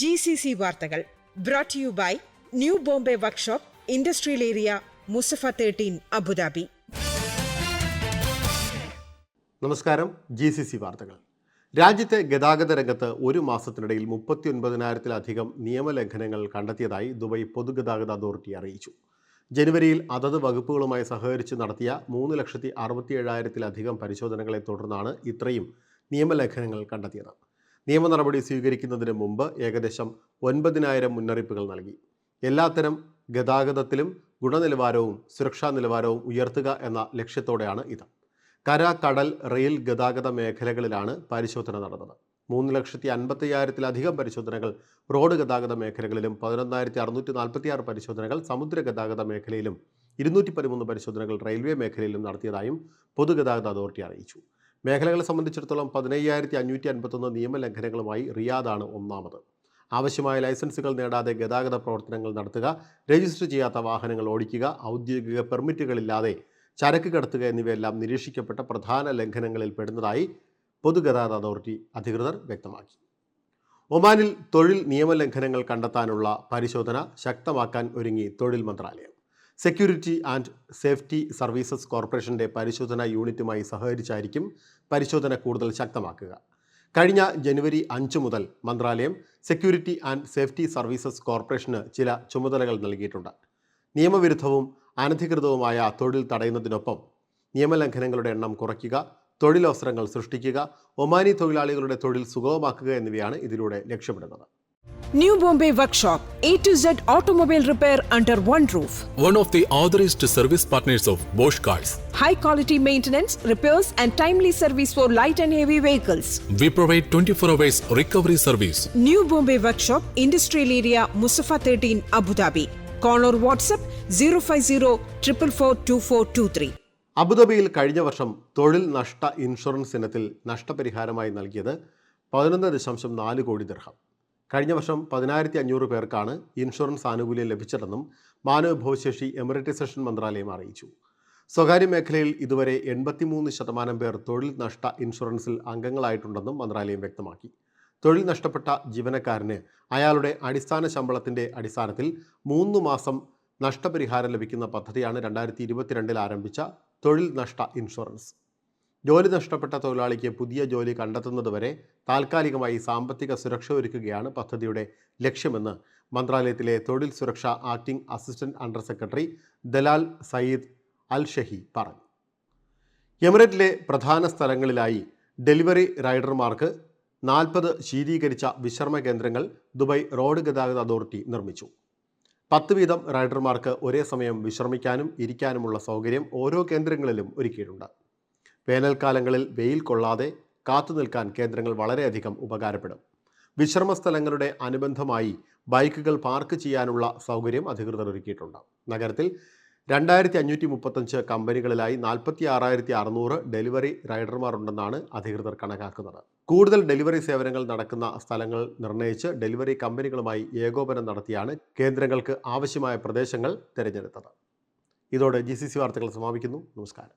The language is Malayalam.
ജി സി സി വാർത്തകൾ brought you by new Bombay workshop industrial area Musaffah thirteen Abu Dhabi നമസ്കാരം. ജി സി സി വാർത്തകൾ. രാജ്യത്തെ ഗതാഗത രംഗത്ത് ഒരു മാസത്തിനിടയിൽ മുപ്പത്തി ഒൻപതിനായിരത്തിലധികം നിയമലംഘനങ്ങൾ കണ്ടെത്തിയതായി ദുബൈ പൊതുഗതാഗത അതോറിറ്റി അറിയിച്ചു. ജനുവരിയിൽ അതത് വകുപ്പുകളുമായി സഹകരിച്ച് നടത്തിയ മൂന്ന് ലക്ഷത്തി അറുപത്തി ഏഴായിരത്തിലധികം പരിശോധനകളെ തുടർന്നാണ് ഇത്രയും നിയമലംഘനങ്ങൾ കണ്ടെത്തിയത്. നിയമ നടപടി സ്വീകരിക്കുന്നതിന് മുമ്പ് ഏകദേശം ഒൻപതിനായിരം മുന്നറിയിപ്പുകൾ നൽകി. എല്ലാത്തരം ഗതാഗതത്തിലും ഗുണനിലവാരവും സുരക്ഷാ നിലവാരവും ഉയർത്തുക എന്ന ലക്ഷ്യത്തോടെയാണ് ഇത്. കര കടൽ റെയിൽ ഗതാഗത മേഖലകളിലാണ് പരിശോധന നടന്നത്. മൂന്ന് ലക്ഷത്തി അൻപത്തയ്യായിരത്തിലധികം പരിശോധനകൾ റോഡ് ഗതാഗത മേഖലകളിലും പതിനൊന്നായിരത്തി അറുന്നൂറ്റി നാൽപ്പത്തി ആറ് പരിശോധനകൾ സമുദ്ര ഗതാഗത മേഖലയിലും ഇരുന്നൂറ്റി പതിമൂന്ന് പരിശോധനകൾ റെയിൽവേ മേഖലയിലും നടത്തിയതായും പൊതുഗതാഗത അതോറിറ്റി അറിയിച്ചു. മേഖലകളെ സംബന്ധിച്ചിടത്തോളം പതിനയ്യായിരത്തി അഞ്ഞൂറ്റി അൻപത്തൊന്ന് നിയമലംഘനങ്ങളുമായി റിയാദാണ് ഒന്നാമത്. ആവശ്യമായ ലൈസൻസുകൾ നേടാതെ ഗതാഗത പ്രവർത്തനങ്ങൾ നടത്തുക രജിസ്റ്റർ ചെയ്യാത്ത വാഹനങ്ങൾ ഓടിക്കുക ഔദ്യോഗിക പെർമിറ്റുകളില്ലാതെ ചരക്ക് കടത്തുക എന്നിവയെല്ലാം നിരീക്ഷിക്കപ്പെട്ട പ്രധാന ലംഘനങ്ങളിൽ പെടുന്നതായി പൊതുഗതാഗത അതോറിറ്റി അധികൃതർ വ്യക്തമാക്കി. ഒമാനിൽ തൊഴിൽ നിയമലംഘനങ്ങൾ കണ്ടെത്താനുള്ള പരിശോധന ശക്തമാക്കാൻ ഒരുങ്ങി തൊഴിൽ മന്ത്രാലയം. സെക്യൂരിറ്റി ആൻഡ് സേഫ്റ്റി സർവീസസ് കോർപ്പറേഷന്റെ പരിശോധനാ യൂണിറ്റുമായി സഹകരിച്ചായിരിക്കും പരിശോധന കൂടുതൽ ശക്തമാക്കുക. കഴിഞ്ഞ ജനുവരി അഞ്ച് മുതൽ മന്ത്രാലയം സെക്യൂരിറ്റി ആൻഡ് സേഫ്റ്റി സർവീസസ് കോർപ്പറേഷന് ചില ചുമതലകൾ നൽകിയിട്ടുണ്ട്. നിയമവിരുദ്ധവും അനധികൃതവുമായ തൊഴിൽ തടയുന്നതിനൊപ്പം നിയമലംഘനങ്ങളുടെ എണ്ണം കുറയ്ക്കുക തൊഴിലവസരങ്ങൾ സൃഷ്ടിക്കുക ഒമാനി തൊഴിലാളികളുടെ തൊഴിൽ സുഗമമാക്കുക എന്നിവയാണ് ഇതിലൂടെ ലക്ഷ്യമിടുന്നത്. New Bombay Workshop, A to Z automobile repair under one roof. one of the authorized service partners of Bosch Cars. high quality maintenance, repairs, and timely service for light and heavy vehicles. We provide 24 hours recovery service. New Bombay Workshop, Industrial Area, Musafa 13, Abu Dhabi. Call or WhatsApp 050 444 അബുദാബിയിൽ കഴിഞ്ഞ വർഷം തൊഴിൽ നഷ്ട ഇൻഷുറൻസ് ഇനത്തിൽ നഷ്ടപരിഹാരമായി നൽകിയത് പതിനൊന്ന് ദശാംശം നാല് കോടി ദിർഹം കഴിഞ്ഞ വർഷം പതിനായിരത്തി അഞ്ഞൂറ് പേർക്കാണ് ഇൻഷുറൻസ് ആനുകൂല്യം ലഭിച്ചതെന്നും മാനവവിഭവശേഷി എമിററ്റൈസേഷൻ മന്ത്രാലയം അറിയിച്ചു. സ്വകാര്യ മേഖലയിൽ ഇതുവരെ എൺപത്തിമൂന്ന് ശതമാനം പേർ തൊഴിൽ നഷ്ട ഇൻഷുറൻസിൽ അംഗങ്ങളായിട്ടുണ്ടെന്നും മന്ത്രാലയം വ്യക്തമാക്കി. തൊഴിൽ നഷ്ടപ്പെട്ട ജീവനക്കാരന് അയാളുടെ അടിസ്ഥാന ശമ്പളത്തിന്റെ അടിസ്ഥാനത്തിൽ മൂന്ന് മാസം നഷ്ടപരിഹാരം ലഭിക്കുന്ന പദ്ധതിയാണ് രണ്ടായിരത്തി ഇരുപത്തിരണ്ടിൽ ആരംഭിച്ച തൊഴിൽ നഷ്ട ഇൻഷുറൻസ്. ജോലി നഷ്ടപ്പെട്ട തൊഴിലാളിക്ക് പുതിയ ജോലി കണ്ടെത്തുന്നതുവരെ താൽക്കാലികമായി സാമ്പത്തിക സുരക്ഷ ഒരുക്കുകയാണ് പദ്ധതിയുടെ ലക്ഷ്യമെന്ന് മന്ത്രാലയത്തിലെ തൊഴിൽ സുരക്ഷ acting assistant under secretary Dalal Saeed Al Shehhi പറഞ്ഞു. എമിറേറ്റിലെ പ്രധാന സ്ഥലങ്ങളിലായി ഡെലിവറി റൈഡർമാർക്ക് നാൽപ്പത് ശീതീകരിച്ച വിശ്രമ കേന്ദ്രങ്ങൾ ദുബായ് റോഡ് ഗതാഗത അതോറിറ്റി നിർമ്മിച്ചു. പത്ത് വീതം റൈഡർമാർക്ക് ഒരേ സമയം വിശ്രമിക്കാനും ഇരിക്കാനുമുള്ള സൗകര്യം ഓരോ കേന്ദ്രങ്ങളിലും ഒരുക്കിയിട്ടുണ്ട്. വേനൽക്കാലങ്ങളിൽ വെയിൽ കൊള്ളാതെ കാത്തുനിൽക്കാൻ കേന്ദ്രങ്ങൾ വളരെയധികം ഉപകാരപ്പെടും. വിശ്രമ സ്ഥലങ്ങളുടെ അനുബന്ധമായി ബൈക്കുകൾ പാർക്ക് ചെയ്യാനുള്ള സൗകര്യം അധികൃതർ ഒരുക്കിയിട്ടുണ്ട്. നഗരത്തിൽ രണ്ടായിരത്തി അഞ്ഞൂറ്റി മുപ്പത്തഞ്ച് കമ്പനികളിലായി നാൽപ്പത്തി ആറായിരത്തി അറുന്നൂറ് ഡെലിവറി റൈഡർമാരുണ്ടെന്നാണ് അധികൃതർ കണക്കാക്കുന്നത്. കൂടുതൽ ഡെലിവറി സേവനങ്ങൾ നടക്കുന്ന സ്ഥലങ്ങൾ നിർണയിച്ച് ഡെലിവറി കമ്പനികളുമായി ഏകോപനം നടത്തിയാണ് കേന്ദ്രങ്ങൾക്ക് ആവശ്യമായ പ്രദേശങ്ങൾ തിരഞ്ഞെടുത്തത്. ഇതോടെ ജി സി സി വാർത്തകൾ സമാപിക്കുന്നു. നമസ്കാരം.